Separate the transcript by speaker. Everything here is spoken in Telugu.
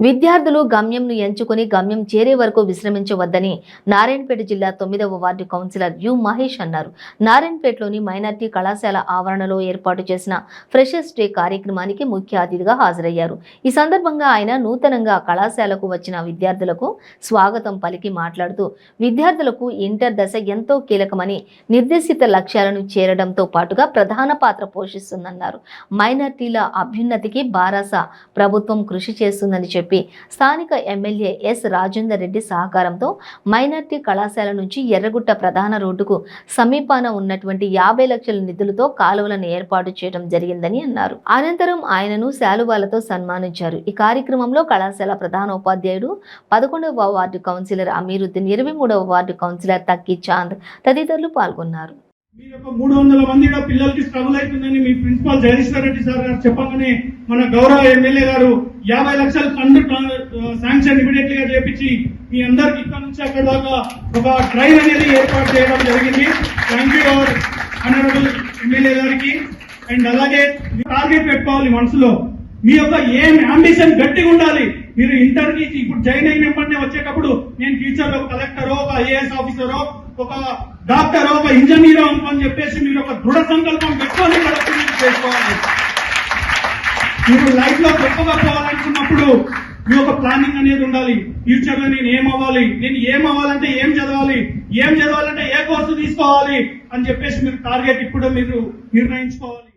Speaker 1: విద్యార్థులు గమ్యంను ఎంచుకుని గమ్యం చేరే వరకు విశ్రమించవద్దని నారాయణపేట జిల్లా తొమ్మిదవ వార్డు కౌన్సిలర్ యు మహేష్ అన్నారు. నారాయణపేటలోని మైనార్టీ కళాశాల ఆవరణలో ఏర్పాటు చేసిన ఫ్రెషర్స్ డే కార్యక్రమానికి ముఖ్య అతిథిగా హాజరయ్యారు. ఈ సందర్భంగా ఆయన నూతనంగా కళాశాలకు వచ్చిన విద్యార్థులకు స్వాగతం పలికి మాట్లాడుతూ విద్యార్థులకు ఇంటర్ దశ ఎంతో కీలకమని నిర్దేశిత లక్ష్యాలను చేరడంతో పాటుగా ప్రధాన పాత్ర పోషిస్తుందన్నారు. మైనార్టీల అభ్యున్నతికి బారాస ప్రభుత్వం కృషి చేస్తుందని చెప్పి స్థానిక ఎమ్మెల్యే ఎస్ రాజేందర్ రెడ్డి సహకారంతో మైనార్టీ కళాశాల నుంచి ఎర్రగుట్ట ప్రధాన రోడ్డుకు సమీపాన ఉన్నటువంటి యాభై లక్షల నిధులతో కాలువలను ఏర్పాటు చేయడం జరిగిందని అన్నారు. అనంతరం ఆయనను శాలువాలతో సన్మానించారు. ఈ కార్యక్రమంలో కళాశాల ప్రధాన ఉపాధ్యాయుడు పదకొండవ వార్డు కౌన్సిలర్ అమీరుద్దీన్ ఇరవై మూడవ వార్డు కౌన్సిలర్ తక్కి చాంద్ తదితరులు పాల్గొన్నారు.
Speaker 2: మీరు యొక్క మూడు వందల మంది పిల్లలకి స్ట్రగుల్ అవుతుందని మీ ప్రిన్సిపాల్ జగదీశ్వర్ రెడ్డి సార్ గారు చెప్పగానే మన గౌరవ ఎమ్మెల్యే గారు యాభై లక్షల ఫండ్ శాంక్షన్ ఇమీడియట్గా చేపించి మీ అందరికి ఇక్కడ నుంచి అక్కడ దాకా ఒక ట్రైన్ అనేది ఏర్పాటు చేయడం జరిగింది. Thank you honourable MLA garu. And అలాగే టార్గెట్ పెట్టుకోవాలి మనసులో. మీ యొక్క ఏం అంబిషన్ గట్టిగా ఉండాలి. మీరు ఇంటర్కి ఇప్పుడు జాయిన్ అయిన వెంటనే వచ్చేటప్పుడు నేను ఫ్యూచర్లో కలెక్టర్ ఒక ఐఏఎస్ ఆఫీసరో ఒక డాక్టర్ ఒక ఇంజనీర్ అని చెప్పేసి మీరు ఒక దృఢ సంకల్పం పెట్టుకొని మీరు చేసుకోవాలి. మీరు లైఫ్లో గొప్పగా పోవాలనుకున్నప్పుడు మీ యొక్క ప్లానింగ్ అనేది ఉండాలి. ఫ్యూచర్లో నేను ఏం అవ్వాలి? నేను ఏం అవ్వాలంటే ఏం చదవాలి? ఏం చదవాలంటే ఏ కోర్సు తీసుకోవాలి? అని చెప్పేసి మీరు టార్గెట్ ఇప్పుడు మీరు నిర్ణయించుకోవాలి.